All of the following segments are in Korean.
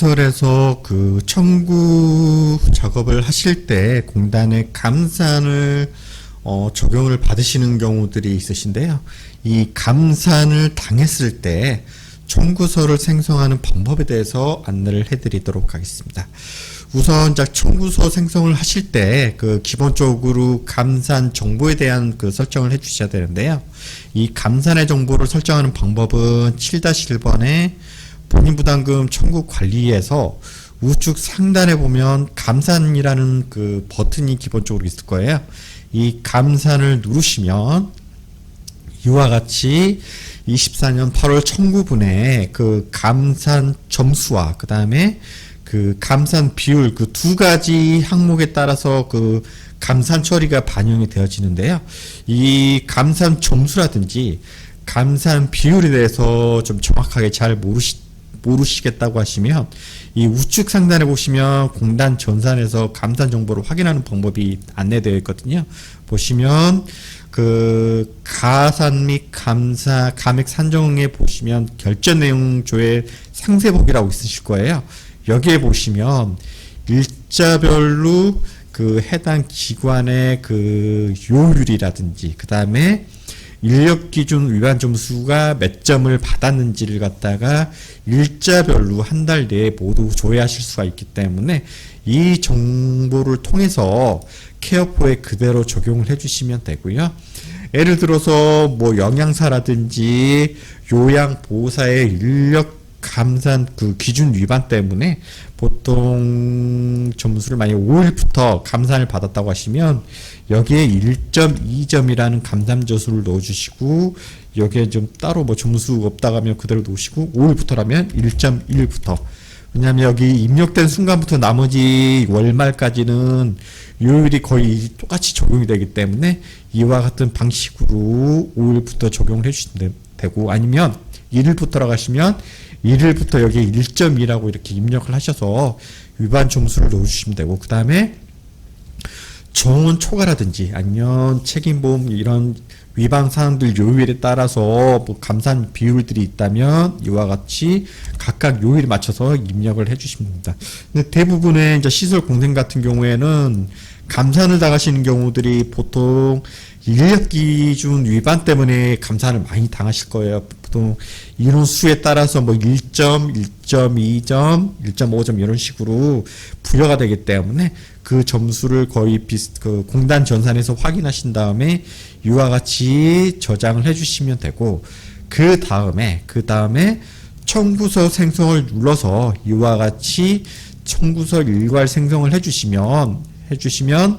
시설에서 그 청구 작업을 하실 때 공단의 감산을 어, 적용을 받으시는 경우들이 있으신데요. 이 감산을 당했을 때 청구서를 생성하는 방법에 대해서 안내를 해드리도록 하겠습니다. 우선 자 청구서 생성을 하실 때 그 기본적으로 감산 정보에 대한 그 설정을 해주셔야 되는데요. 이 감산의 정보를 설정하는 방법은 7-1번에 본인 부담금 청구 관리에서 우측 상단에 보면 감산이라는 그 버튼이 기본적으로 있을 거예요. 이 감산을 누르시면 이와 같이 24년 8월 청구분에 그 감산 점수와 그 다음에 그 감산 비율 그 두 가지 항목에 따라서 그 감산 처리가 반영이 되어지는데요. 이 감산 점수라든지 감산 비율에 대해서 좀 정확하게 잘 모르시 모르시겠다고 하시면 이 우측 상단에 보시면 공단 전산에서 감산 정보를 확인하는 방법이 안내되어 있거든요. 보시면 그 가산 및 감사 감액 산정에 보시면 결제 내용 조회 상세복이라고 있으실 거예요. 여기에 보시면 일자별로 그 해당 기관의 그 요율이라든지 그 다음에 인력 기준 위반 점수가 몇 점을 받았는지를 갖다가 일자별로 한 달 내에 모두 조회하실 수가 있기 때문에 이 정보를 통해서 케어포에 그대로 적용을 해주시면 되고요. 예를 들어서 뭐 영양사라든지 요양보호사의 인력 감산 그 기준 위반 때문에 보통 점수를 만약 5일부터 감산을 받았다고 하시면 여기에 1.2점이라는 감산 점수를 넣어주시고 여기에 좀 따로 뭐 점수 없다고 하면 그대로 놓으시고 5일부터라면 1.1부터. 왜냐하면 여기 입력된 순간부터 나머지 월말까지는 요율이 거의 똑같이 적용이 되기 때문에 이와 같은 방식으로 5일부터 적용을 해주시면 되고 아니면 1일부터라고 하시면 1일부터 여기 1.2라고 이렇게 입력을 하셔서 위반 점수를 넣어주시면 되고 그 다음에 정원 초과라든지 아니면 책임보험 이런 위반 사항들 요일에 따라서 뭐 감산 비율들이 있다면 이와 같이 각각 요일에 맞춰서 입력을 해주시면 됩니다. 근데 대부분의 이제 시설 공생 같은 경우에는 감산을 당하시는 경우들이 보통 인력 기준 위반 때문에 감산을 많이 당하실 거예요. 보통 인원 수에 따라서 뭐 1점, 1.2점, 1.5점 이런 식으로 부여가 되기 때문에 그 점수를 거의 비슷 그 공단 전산에서 확인하신 다음에 이와 같이 저장을 해주시면 되고 그 다음에 그 다음에 청구서 생성을 눌러서 이와 같이 청구서 일괄 생성을 해주시면 해주시면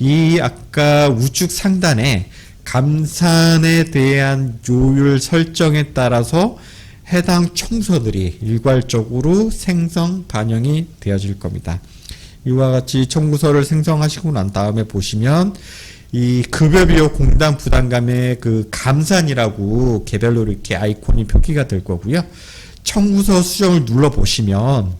이 아까 우측 상단에 감산에 대한 요율 설정에 따라서 해당 청소들이 일괄적으로 생성 반영이 되어질 겁니다. 이와 같이 청구서를 생성하시고 난 다음에 보시면 이 급여비용 공단 부담감의 그 감산이라고 개별로 이렇게 아이콘이 표기가 될 거고요. 청구서 수정을 눌러 보시면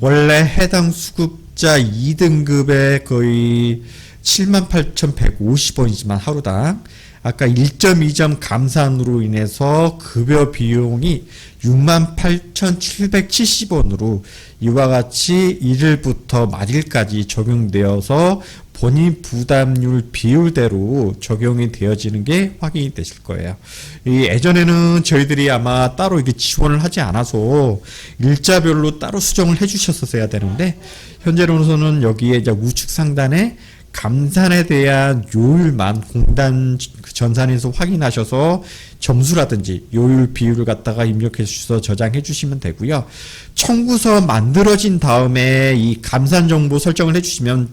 원래 해당 수급자 2등급의 거의 78,150원이지만 하루당 아까 1.2점 감산으로 인해서 급여 비용이 68,770원으로 이와 같이 1일부터 말일까지 적용되어서 본인 부담률 비율대로 적용이 되어지는 게 확인이 되실 거예요. 이 예전에는 저희들이 아마 따로 이게 지원을 하지 않아서 일자별로 따로 수정을 해주셨었어야 되는데 현재로서는 여기에 이제 우측 상단에 감산에 대한 요율만 공단 그 전산에서 확인하셔서 점수라든지 요율 비율을 갖다가 입력해 주셔서 저장해 주시면 되고요. 청구서 만들어진 다음에 이 감산 정보 설정을 해 주시면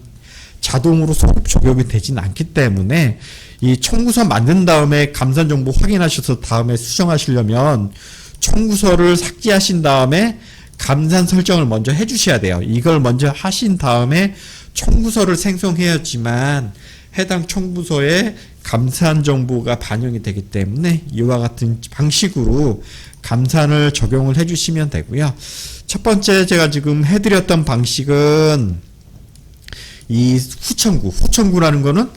자동으로 소급 적용이 되진 않기 때문에 이 청구서 만든 다음에 감산 정보 확인하셔서 다음에 수정하시려면 청구서를 삭제하신 다음에 감산 설정을 먼저 해 주셔야 돼요. 이걸 먼저 하신 다음에 청구서를 생성해야지만 해당 청구서에 감산 정보가 반영이 되기 때문에 이와 같은 방식으로 감산을 적용을 해주시면 되고요. 첫 번째 제가 지금 해드렸던 방식은 이 후청구, 후청구라는 거는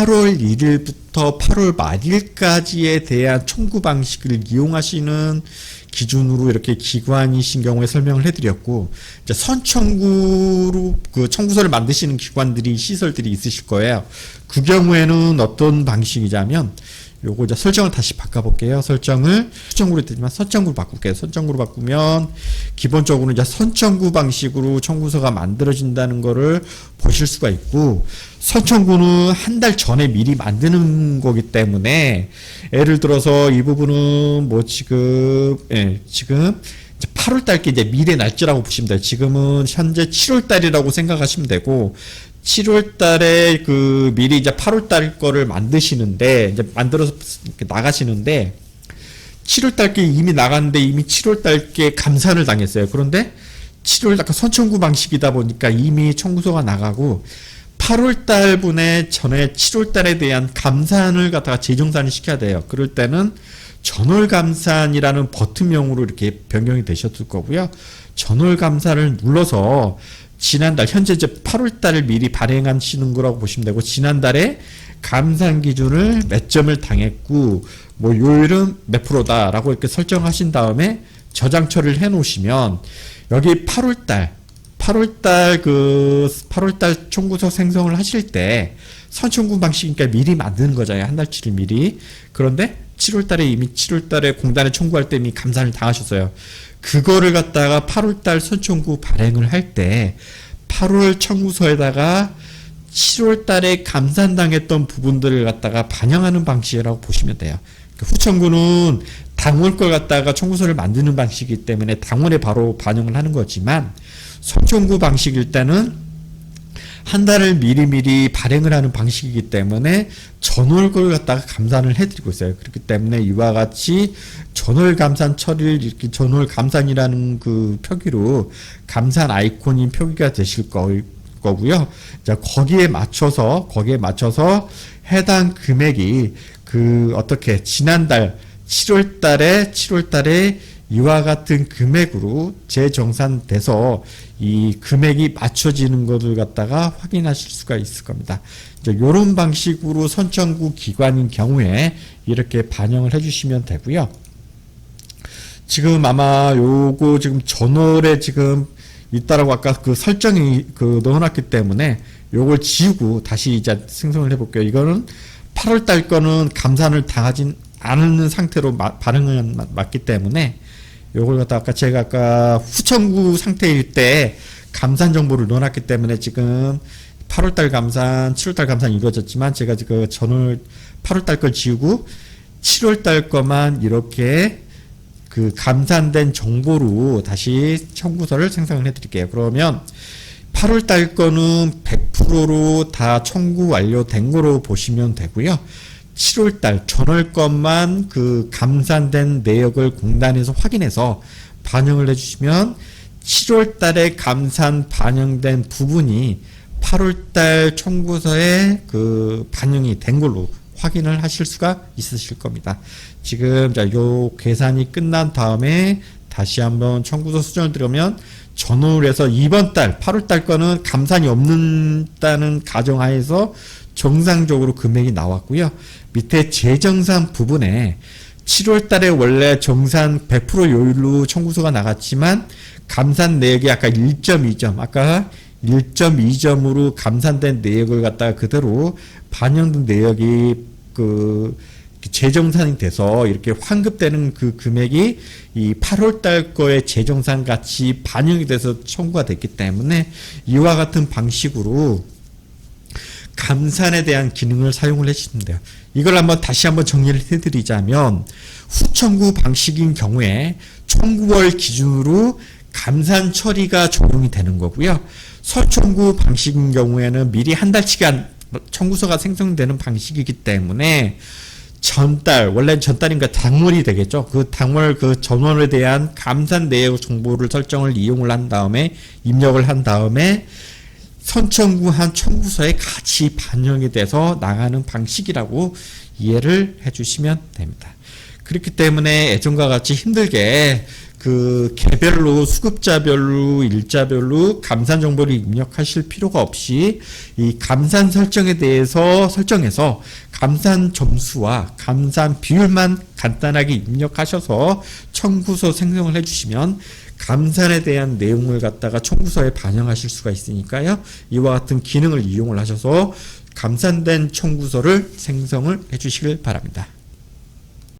8월 1일부터 8월 말일까지에 대한 청구 방식을 이용하시는 기준으로 이렇게 기관이신 경우에 설명을 해드렸고 이제 선청구로 그 청구서를 만드시는 기관들이 시설들이 있으실 거예요. 그 경우에는 어떤 방식이냐면 요거 이제 설정을 다시 바꿔볼게요. 설정을 수정구로 되지만 선청구로 바꿀게요. 선청구로 바꾸면 기본적으로 이제 선청구 방식으로 청구서가 만들어진다는 거를 보실 수가 있고 선청구는 한 달 전에 미리 만드는 거기 때문에 예를 들어서 이 부분은 뭐 지금 예, 지금 8월 달께 이제 미래 날짜라고 보시면 돼요. 지금은 현재 7월 달이라고 생각하시면 되고 7월 달에 그 미리 이제 8월 달 거를 만드시는데 이제 만들어서 나가시는데 7월 달께 이미 나갔는데 이미 7월 달께 감산을 당했어요. 그런데 7월 달 선청구 방식이다 보니까 이미 청구서가 나가고 8월 달 분에 전에 7월 달에 대한 감산을 갖다가 재정산을 시켜야 돼요. 그럴 때는 전월 감산이라는 버튼명으로 이렇게 변경이 되셨을 거고요. 전월 감산을 눌러서 지난달 현재 이제 8월 달을 미리 발행하시는 거라고 보시면 되고 지난달에 감산 기준을 몇 점을 당했고 뭐 요일은 몇 프로다라고 이렇게 설정하신 다음에 저장 처리를 해 놓으시면 여기 8월 달 8월 달 그 8월 달 청구서 생성을 하실 때 선청구 방식이니까 미리 만드는 거잖아요. 한 달치를 미리. 그런데 7월 달에 이미 7월 달에 공단에 청구할 때 이미 감산을 당하셨어요. 그거를 갖다가 8월 달 선청구 발행을 할 때 8월 청구서에다가 7월 달에 감산당했던 부분들을 갖다가 반영하는 방식이라고 보시면 돼요. 그 후청구는 당월 걸 갖다가 청구서를 만드는 방식이기 때문에 당월에 바로 반영을 하는 거지만 선청구 방식일 때는 한 달을 미리미리 발행을 하는 방식이기 때문에 전월 걸 갖다가 감산을 해드리고 있어요. 그렇기 때문에 이와 같이 전월 감산 처리를 이렇게 전월 감산이라는 그 표기로 감산 아이콘인 표기가 되실 거, 거고요. 자, 거기에 맞춰서, 거기에 맞춰서 해당 금액이 그 어떻게 지난달 7월 달에 7월 달에 이와 같은 금액으로 재정산돼서 이 금액이 맞춰지는 것을 갖다가 확인하실 수가 있을 겁니다. 이제 이런 방식으로 선청구 기관인 경우에 이렇게 반영을 해주시면 되고요. 지금 아마 요거 지금 전월에 지금 있다라고 아까 그 설정이 그 넣어놨기 때문에 요걸 지우고 다시 이제 생성을 해볼게요. 이거는 8월 달 거는 감산을 당하진 않은 상태로 마, 반응을 맞기 때문에 요걸 갖다 아까 제가 아까 후청구 상태일 때 감산 정보를 넣어놨기 때문에 지금 8월달 감산, 7월달 감산 이루어졌지만 제가 지금 전월 8월달 걸 지우고 7월달 거만 이렇게 그 감산된 정보로 다시 청구서를 생성을 해드릴게요. 그러면 8월달 거는 100%로 다 청구 완료된 거로 보시면 되고요. 7월달 전월 것만 그 감산된 내역을 공단에서 확인해서 반영을 해주시면 7월달에 감산 반영된 부분이 8월달 청구서에 그 반영이 된 걸로 확인을 하실 수가 있으실 겁니다. 지금 자 요 계산이 끝난 다음에 다시 한번 청구서 수정을 들어오면 전월에서 이번 달 8월 달 거는 감산이 없는다는 가정하에서 정상적으로 금액이 나왔고요. 밑에 재정산 부분에 7월 달에 원래 정산 100% 요율로 청구서가 나갔지만 감산 내역이 아까 1.2점, 아까 1.2점으로 감산된 내역을 갖다가 그대로 반영된 내역이 그 재정산이 돼서 이렇게 환급되는 그 금액이 이 8월 달 거에 재정산 같이 반영이 돼서 청구가 됐기 때문에 이와 같은 방식으로 감산에 대한 기능을 사용을 해주시면 돼요. 이걸 한번 다시 한번 정리를 해드리자면 후청구 방식인 경우에 청구월 기준으로 감산 처리가 적용이 되는 거고요. 설청구 방식인 경우에는 미리 한 달치간 청구서가 생성되는 방식이기 때문에 전달 원래 전달인가 당월이 되겠죠. 그 당월 그 전월에 대한 감산 내역 정보를 설정을 이용을 한 다음에 입력을 한 다음에 선청구한 청구서에 같이 반영이 돼서 나가는 방식이라고 이해를 해주시면 됩니다. 그렇기 때문에 예전과 같이 힘들게 그 개별로 수급자별로 일자별로 감산 정보를 입력하실 필요가 없이 이 감산 설정에 대해서 설정해서 감산 점수와 감산 비율만 간단하게 입력하셔서 청구서 생성을 해주시면 감산에 대한 내용을 갖다가 청구서에 반영하실 수가 있으니까요. 이와 같은 기능을 이용을 하셔서 감산된 청구서를 생성을 해주시길 바랍니다.